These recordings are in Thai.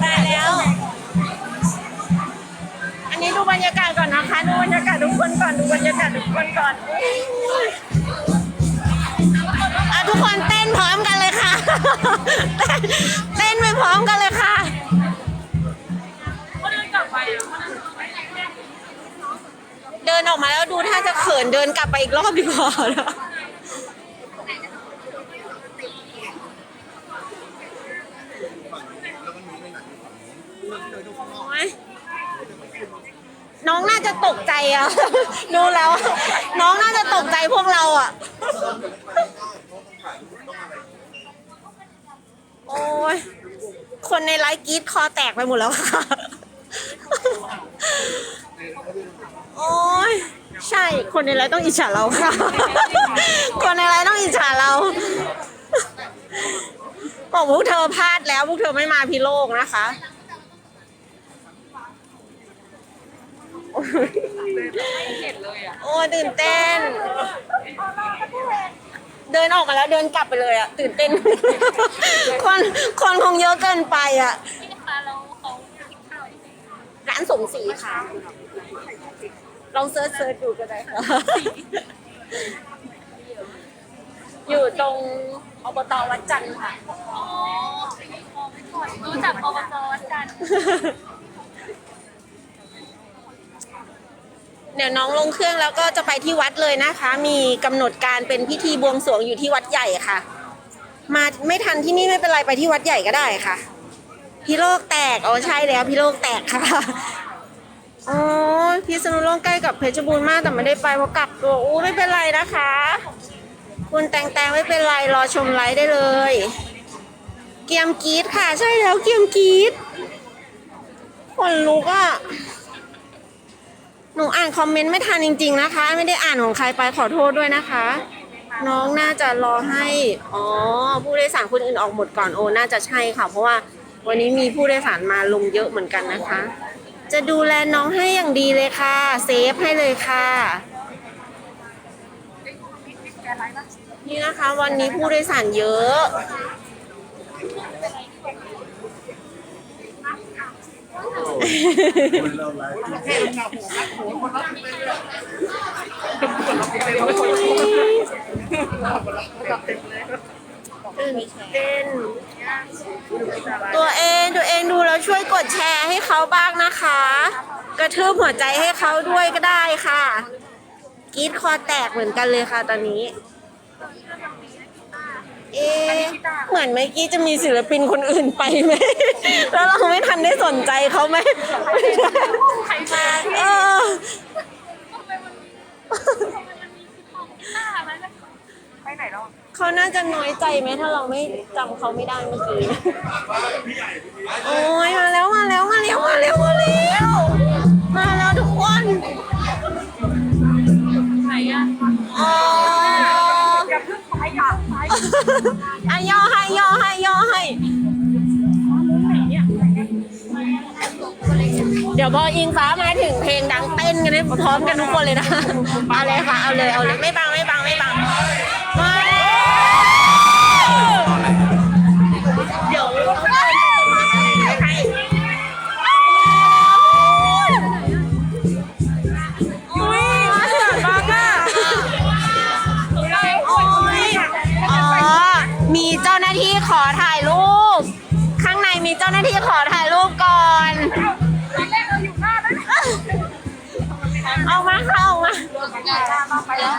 ได้แล้ว อันนี้ดูบรรยากาศก่อนนะคะดูบรรยากาศทุกคนก่อนดูบรรยากาศทุกคนก่อนอะทุกคนเต้นพร้อมกันเลยค่ะ เต้นไปพร้อมกันเลยค่ะเดินออกมาแล้วดูถ้าจะเขินเดินกลับไปอีกรอบดีกว่านะโอ๊ย น้องน่าจะตกใจอะ ดูแล้ว น้องน่าจะตกใจพวกเราอะ โอ้ย คนในไลฟ์กรีดคอแตกไปหมดแล้วค่ะ โอ้ย ใช่ คนในไลฟ์ต้องอิจฉาเราค่ะ คนในไลฟ์ต้องอิจฉาเราบอกพวกเธอพลาดแล้ว พวกเธอไม่มาพิโลกนะคะ โอ้ยโอ้ยตื่นเต้น เดินออกมาแล้วเดินกลับไปเลยอะตื่นเต้น คนคนคงเยอะเกินไปอะร้านสมศรีค่ะ ลองเซิร์ชเซิร์ชดูก็ได้ค่ะ อยู่ตรงอบตวัดจันทร์ค่ะรู้จักอบจวัดจันทร์ เดี๋ยวน้องลงเครื่องแล้วก็จะไปที่วัดเลยนะคะ มีกำหนดการเป็นพิธีบวงสรวงอยู่ที่วัดใหญ่ค่ะ มาไม่ทันที่นี่ไม่เป็นไรไปที่วัดใหญ่ก็ได้ค่ะ พี่โลกแตกอ๋อใช่แล้วพี่โลกแตกค่ะอ๋อพี่สนุโลกใกล้กับเพชรบูรณ์มากแต่ไม่ได้ไปเพราะกลับตัวอู้ไม่เป็นไรนะคะ คุณแตงแตงไม่เป็นไรรอชมไลฟ์ได้เลย เกียมกีดค่ะ ใช่แล้วเกียมกีดคนลุกอะ หนูอ่านคอมเมนต์ไม่ทันจริง ๆนะคะ ไม่ได้อ่านของใครไปขอโทษด้วยนะคะ น้องน่าจะรอให้อ๋อผู้โดยสารคนอื่นออกหมดก่อนโอน่าจะใช่ค่ะ เพราะว่าวันนี้มีผู้โดยสารมาลงเยอะเหมือนกันนะคะ จะดูแลน้องให้อย่างดีเลยค่ะ เซฟให้เลยค่ะ นี่นะคะ วันนี้ผู้โดยสารเยอะ ตื่นเต้นตัวเองตัวเองดูแล้วช่วยกดแชร์ให้เขาบ้างนะคะ กระทืบหัวใจให้เขาด้วยก็ได้ค่ะกรีดคอแตกเหมือนกันเลยค่ะตอนนี้ เอะเหมือนเมื่อกี้จะมีศิลปินคนอื่นไปไหม แล้วเราไม่ทันได้สนใจเขาไหมใครมาเออทำไมมันทำไมมันมีของหน้ามันนะไปไหนแล้วเขาน่าจะน้อยใจไหมถ้าเราไม่จำเขาไม่ได้เมื่อกี้ โอ้ยมาแล้วมาแล้วมาแล้วมาแล้วมาแล้วมาแล้วทุกคน ไหนอะอ๋ออย่าเพิ่งไป อย่าไปอะย่อให้ย่อให้ย่อให้ เดี๋ยวพออิงฟ้ามาถึงเพลงดังเต้นกันได้พร้อมกันทุกคนเลยนะ เอาเลยค่ะ เอาเลย เอาเลย ไม่บังไม่บัง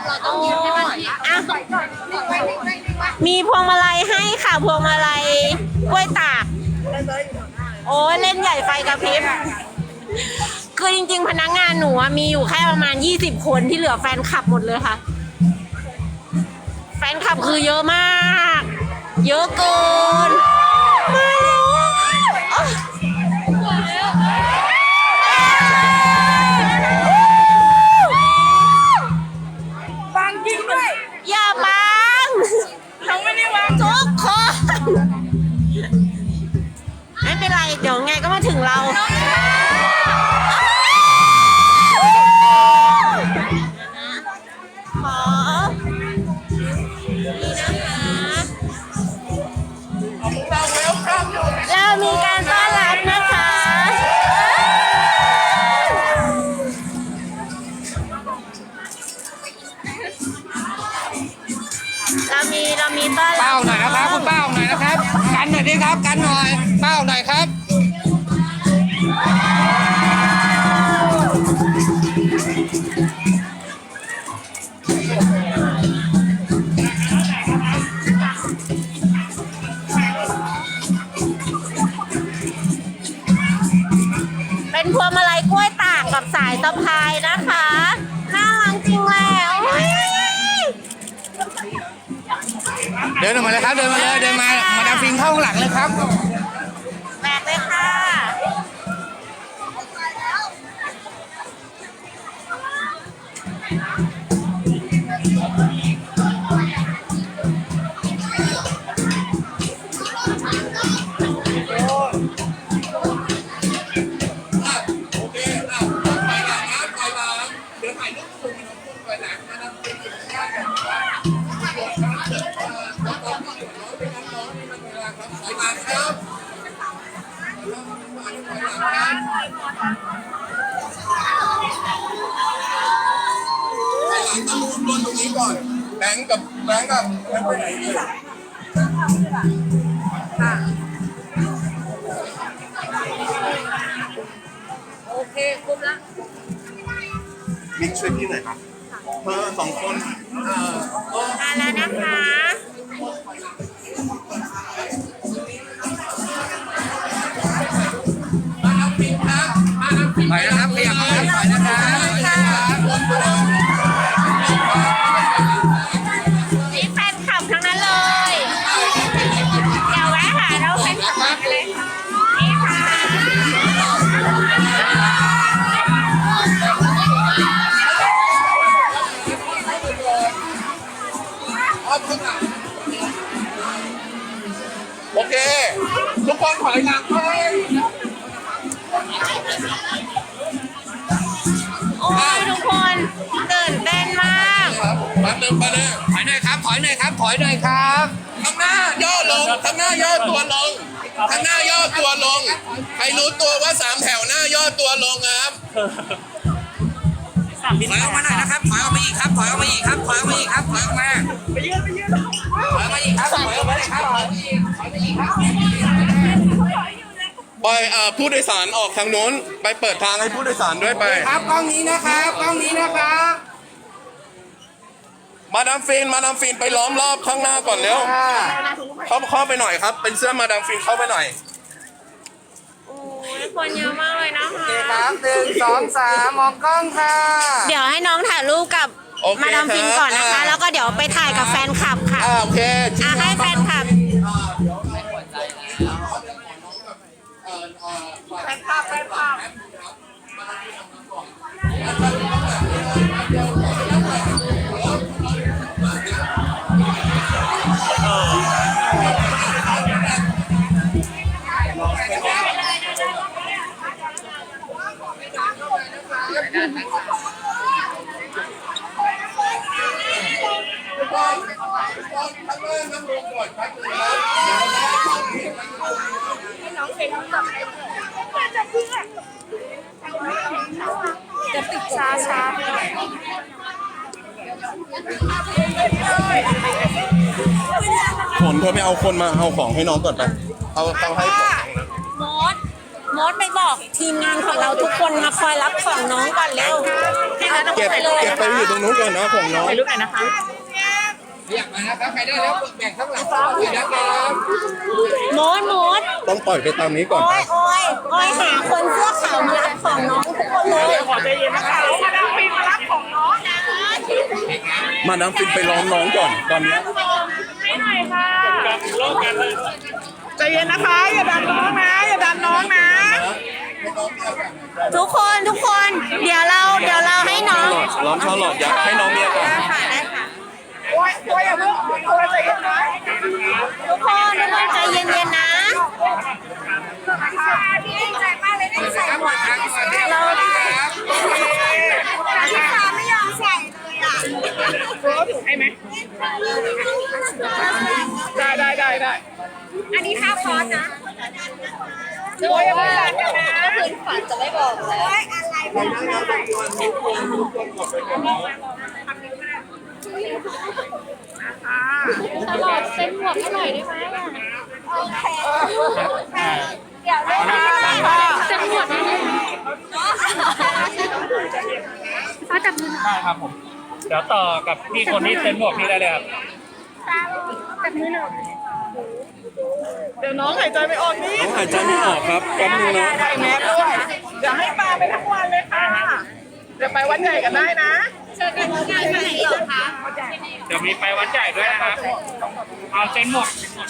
เราต้องยืนให้มันที่อะมีพวงมาลัยให้ค่ะพวงมาลัยกล้วยตาก โอ้ยเล่นใหญ่ไฟกระพริบ คือจริง ๆ พนักงานหนูอะมีอยู่แค่ประมาณ 20 คนที่เหลือแฟนคลับหมดเลยค่ะ แฟนคลับคือเยอะมาก เยอะเกินากกับสายสะพายนะคะ น่ารักจริงแล้วโอ้ยเดินออกมาเลยครับ เดินมาเลย เดินมา มาดามฟิงเข้าข้างหลังเลยครับ งต้องรวมรวมตรงนี้ก่อนแบงค์กับแบงค์กับแบงค์ไปไหนดีโอเคคุ้มละมิกช่วยพี่หน่อยครับเธอสองคนเอ่อมาแล้วนะคะ แป๊บนึงแป๊บนึงถอยหน่อยครับ ถอยหน่อยครับ ถอยหน่อยครับข้างหน้าย่อลงข้างหน้าย่อตัวลงข้างหน้าย่อตัวลง ใครรู้ตัวว่าสามแถวหน้าย่อตัวลงครับถอยออกมาหน่อยนะครับ ถอยออกมาอีกครับ ถอยออกมาอีกครับ ถอยออกมาอีกครับ ถอยออกมาไปยืนไปยืนถอยออกมาอีกครับถอยออกมาเลยครับถอยออกมาอีกถอยมาอีกครับปล่อยเอ่อผู้โดยสารออกทางนู้น ไปเปิดทางให้ผู้โดยสารด้วยไป ครับกล้องนี้นะครับกล้องนี้นะครับ มาดามฟิน มาดามฟินไปล้อมรอบข้างหน้าก่อนเร็วเข้าเข้าไปหน่อยครับ เป็นเสื้อมาดามฟินเข้าไปหน่อย โอ้ยคนเยอะมากเลยนะคะครับหนึ่งสองสามมองกล้องค่ะเดี๋ยวให้น้องถ่ายรูปกับโอเคมาดามฟินก่อนนะคะครับแล้วก็เดี๋ยวไปถ่ายกับแฟนคลับค่ะ อ่าโอเคอะให้แฟนคลับ แฟนภาพแฟน ภาพผลเธอไม่เอาคนมาเอาของให้น้องก่อนไป เอาเอาให้ มดไปบอกทีมงานของเราทุกคนมาคอยรับของน้องก่อนเร็วเก็บเก็บไปอยู่ตรงนู้นก่อนนะของน้องรูปไหนนะคะอยากมานะครับใครได้แล้วแบ่งข้างหลังไปนะครับมดมดต้องปล่อยไปตามนี้ก่อนโอ้คยรับโอ้ยโอ้ยหาคนเสื้อขาวมารับของน้องทุกคนเลยขอใจเย็นนะคะมาดามฟินมารับของน้องนะมาน้ำฟินไปล้อมน้องก่อนตอนเนี้ยให้หน่อยค่ะ ใจเย็นนะคะ อย่าดันน้องนะ อย่าดันน้องนะ ทุกคนทุกคน เดี๋ยวเราเดี๋ยวเราให้น้องล้อมชาลอดอยากให้น้องเมียก่อน ได้ค่ะได้ค่ะโอ้ยโอ้ยอย่าเพิ่งโอ้ยใจเย็นนะทุกคนทุกคนใจเย็นๆนะ พี่ดีใจมากเลยได้ใส่หมวก เรา พี่ฟ้าไม่ยอมใส่เลยอะเขาถือให้ไหม ได้ได้ได้ได้อันนี้ค่าคอร์สนะจะบอกว่าคืนฝันจะไม่บอกแล้วอะไรแบบนี้ตลอดเซ็นหมวกให้หน่อยได้ไหมอะเดี๋ยวได้ค่ะเซ็นหมวกได้ไหมฟ้าจับมือหน่อยได้ครับผม เดี๋ยวต่อกับพี่คนที่เซ็นหมวกนี่ได้เลยครับจับมือหน่อย เดี๋ยวน้องหายใจไม่ออกนี่น้องหายใจไม่ออกครับแป๊บนึงนะใส่แมสด้วยเดี๋ยวให้ปลาไปทั้งวันเลยค่ะ เดี๋ยวไปวัดใหญ่กันได้นะเจอกันที่ไหนเหรอคะเดี๋ยวมีไปวัดใหญ่ด้วยนะครับ เอาเซ็นหมวกเซ็นหมวก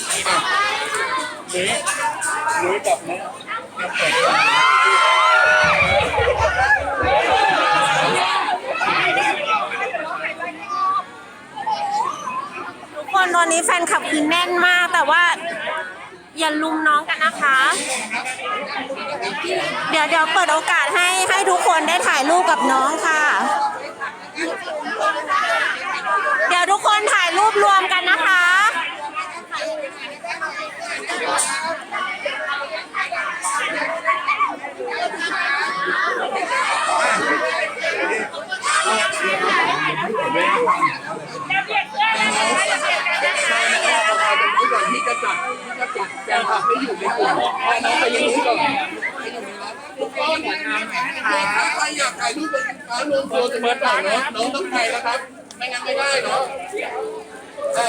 นี่นุ้ยนุ้ยกลับนะทุกคนตอนนี้แฟนคลับคือแน่นมากแต่ว่า อย่าลุมน้องกันนะคะ เดี๋ยวเดี๋ยวเปิดโอกาสให้ให้ทุกคนได้ถ่ายรูปกับน้องค่ะ เดี๋ยวทุกคนถ่ายรูปรวมกันนะคะ ก่อนที่จะจัดที่จะ จัดแฟนคลับให้อยู่ในกลุ่มพาน้องไปยืนก่อนทุกคนถ้าใครอยากถ่ายรูปเป็นสินค้ารวมตัวกันมาก่อนเนาะน้องต้องถ่ายนะครับ ไม่งั้นไม่ได้เนาะอะ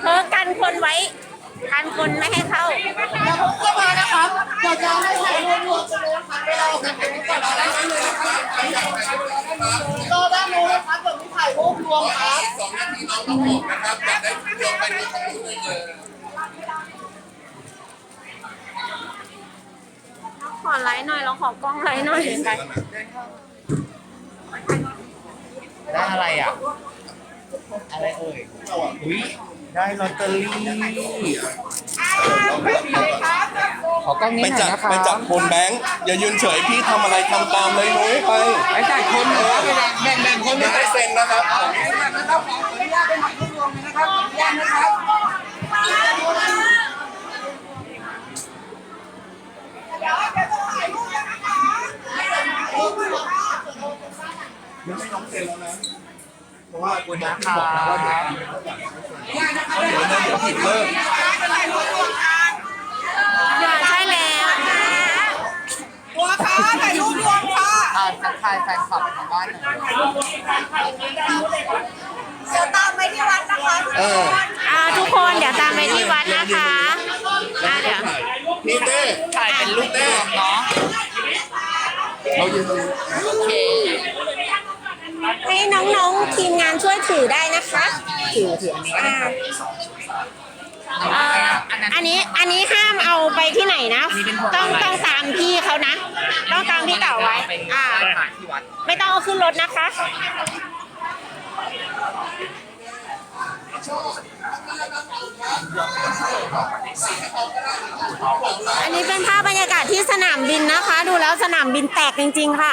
เธอกันคนไว้ กันคนไม่ให้เข้าก็มานะครับเดี๋ยวจะให้ถ่รวมรวมกันเลยค่ะไปเรากันเป็นก่อนราได้เลยครอด้านนู้นนะครับเดี๋ยวมีถ่ายรูปรวมครับสองนาทีน้องต้องออกนะครับอยากได้รวมไปในของนู้เลยเลยขอไลค์หน่อยเราขอกล้องไลค์หน่อยได้อะไรอะ อะไรเอ่ยอุ้ย ได้ลอตเตอรี่ขอกล้องนี้ไปหน่จัอยดนะคะไปจัดคนแบงค์อย่ายืนเฉยพี่ทำอะไรทำตามเลยนุ้ยไปไปจ่ายคนเหรอแบ่งแบ่งคนไม่ได้เซ็นนะครับนะ คะอย่าใช่แล้วตัวค่ะถ่ายรูปรวมค่ะอ่าทักทายแฟนคลับทางบ้านหน่อยเดี๋ยวตามไปที่วัดนะคะทุกคนอ่าทุกคนเดี๋ยวตามไปที่วัดนะคะอ่าเดี๋ยวพี่เต้ถ่ายเป็นรูปรวมเนาะเรายืนโอเค ให้น้องๆทีมงานช่วยถือได้นะคะถือถืออันนี้ก็ได้อ่าครับอ่าอันนี้อันนี้ห้ามเอาไปที่ไหนนะ ต้องต้องตามพี่เขานะ ต้องตามพี่เต่าไว้ไปอ่าหาที่วัดไม่ต้องเอาขึ้นรถนะคะ อันนี้เป็นภาพบรรยากาศที่สนามบินนะคะ ดูแล้วสนามบินแตกจริง ๆ ค่ะ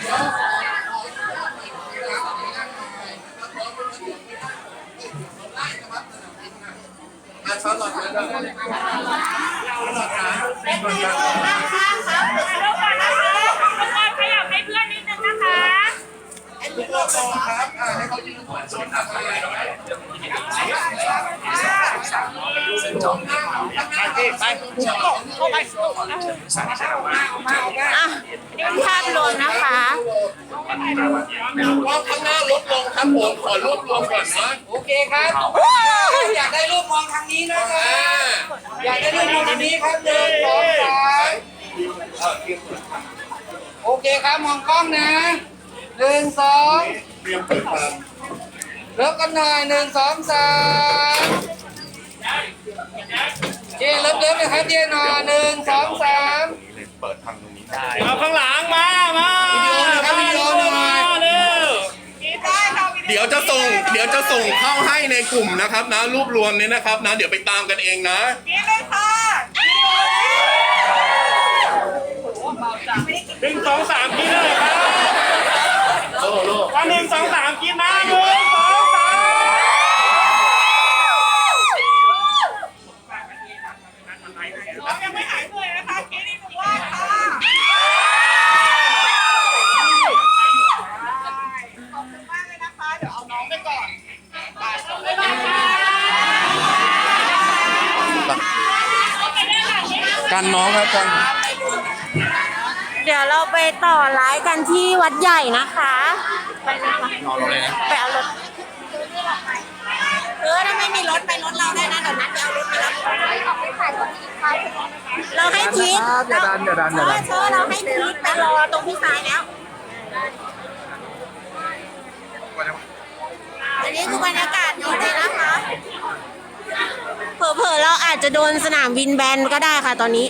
ก่อนนะครับแป๊บนึงนะหยุดเซ็นก่อนนะครับขอหยุดเซ็นก่อนครับน้องเต๋าไม่งั้นไม่ทันครับก่อนน้องก้าวรอก่อนครับใครยังไม่ได้เดี๋ยวตามไปที่วัดนะแอนไม่ เตรียมถ่ายจากตรงนี้เลยนะคะตลอดมาเลยค่ะมาช้อนหลอดมาด้วยช้อนหลอดนะเป็นคนกลางแล้วก่อนะคะทุกคนขยับให้เพื่อนนิดนึงนะคะทุกคนครับอ่าให้เขายืนก่อนชนทำอะไรไว้อะนี่เป็นภาพรวมนะคะว่าข้างหน้าลดลงครับผมขอรวบรวมก่อนนะโอเคครับ อยากได้รูปมองทางนี้นะครัอ่าบอยากได้มุมนี้ครับหนึ่งสองสามโอเคครับมองกล้องนะหนึ่งสองเตรียมเปิดทางเลิกกันหน่อยหนึ่งสองสามเจ๊เลิฟเลิฟเลยครับเจ๊หน่อยหนึ่งสองสามนี่เลยเปิดทางตรงนี้เอาข้างหลังมามาวิดีโอหน่อยครับวิดีโอหน่อย มาเร็วเดี๋ยวจะส่ง เดี๋ยวจะส่งเข้าให้ในกลุ่มนะครับนะรูปรวมนี้นะครับนะเดี๋ยวไปตามกันเองนะหนึ่งสองสามกินเลยครับวันหนึ่งสองสามกินนะ องครับกันเดี๋ยวเราไปต่อไลฟ์กันที่วัดใหญ่นะคะ ไปเลยค่ะนอนเลยนะไปเอารถเออถ้าไม่มีรถไปรถเราได้นะเดี๋ยวนัดไปเอารถมารับเราให้ทิศอย่าดันอย่าดันอย่าดันเธอเราให้ทิศไปรอตรงพี่ซ้ายแล้วอันนี้คือบรรยากาศนี้เลยนะคะเผลอๆเราอาจจะโดนสนามบินแบนก็ได้ค่ะตอนนี้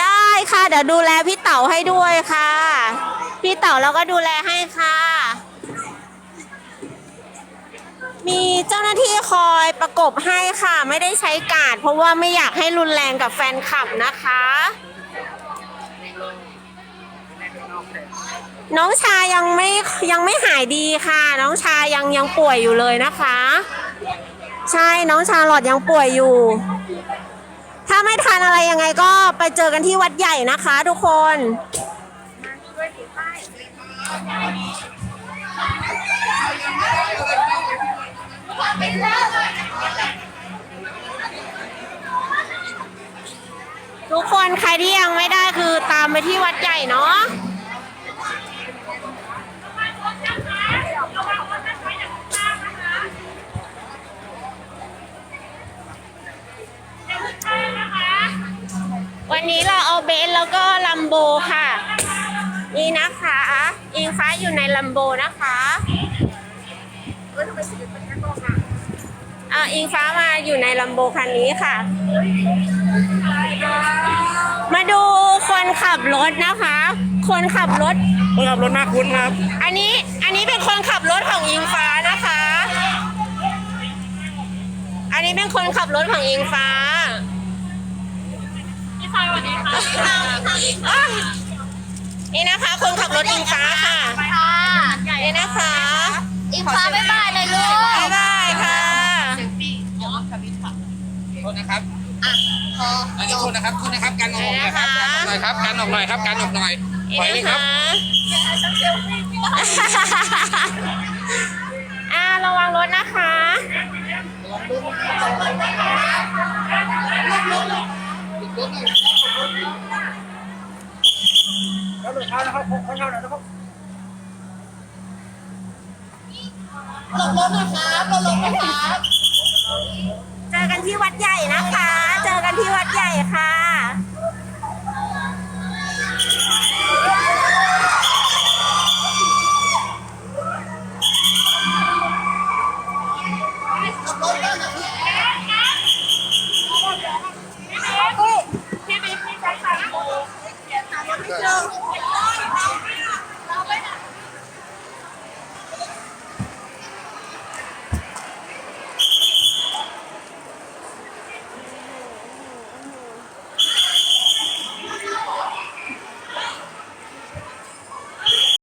ได้ ค่ะ เดี๋ยวดูแลพี่เต๋าให้ด้วยค่ะ พี่เต๋าเราก็ดูแลให้ค่ะ มีเจ้าหน้าที่คอยประกบให้ค่ะ ไม่ได้ใช้การ์ดเพราะว่าไม่อยากให้รุนแรงกับแฟนคลับนะคะ น้องชายยังไม่ยังไม่หายดีค่ะ น้องชายยังยังป่วยอยู่เลยนะคะ ใช่น้องชาลอดยังป่วยอยู่ ถ้าไม่ทานอะไรยังไงก็ไปเจอกันที่วัดใหญ่นะคะทุกคนทุกคนใครที่ยังไม่ได้คือตามไปที่วัดใหญ่เนาะ วันนี้เราเอาเบนซ์แล้วก็ลัมโบค่ะ นี่นะคะ อิงฟ้าอยู่ในลัมโบนะคะอ่าอิงฟ้ามาอยู่ในลัมโบคันนี้ค่ะ มาดูคนขับรถนะคะ คนขับรถคนขับรถน่าคุ้นครับ อันนี้อันนี้เป็นคนขับรถของอิงฟ้านะคะอั นนี้เป็นคนขับรถของอิงฟ้า พี่ชายสวัสดีค่ะอะนี่นะคะ คนขับรถอิงฟ้าค่ะ ค่ะนี่นะคะ อิงฟ้าบ๊ายบายเลยลูกบ๊ายบายค่ะโทษนะครับอันนี้โทษนะครับโทษนะครับกันออกหน่อยครับกันออกหน่อยครับกันออกหน่อยครับกันออกหน่อยนี่ถอยเลยนะครัคะ บอ่าระวังรถนะคะหลบรถนะครับหลบรถนะครับ เจอกันที่วัดใหญ่นะคะ เจอกันที่วัดใหญ่ค่ะ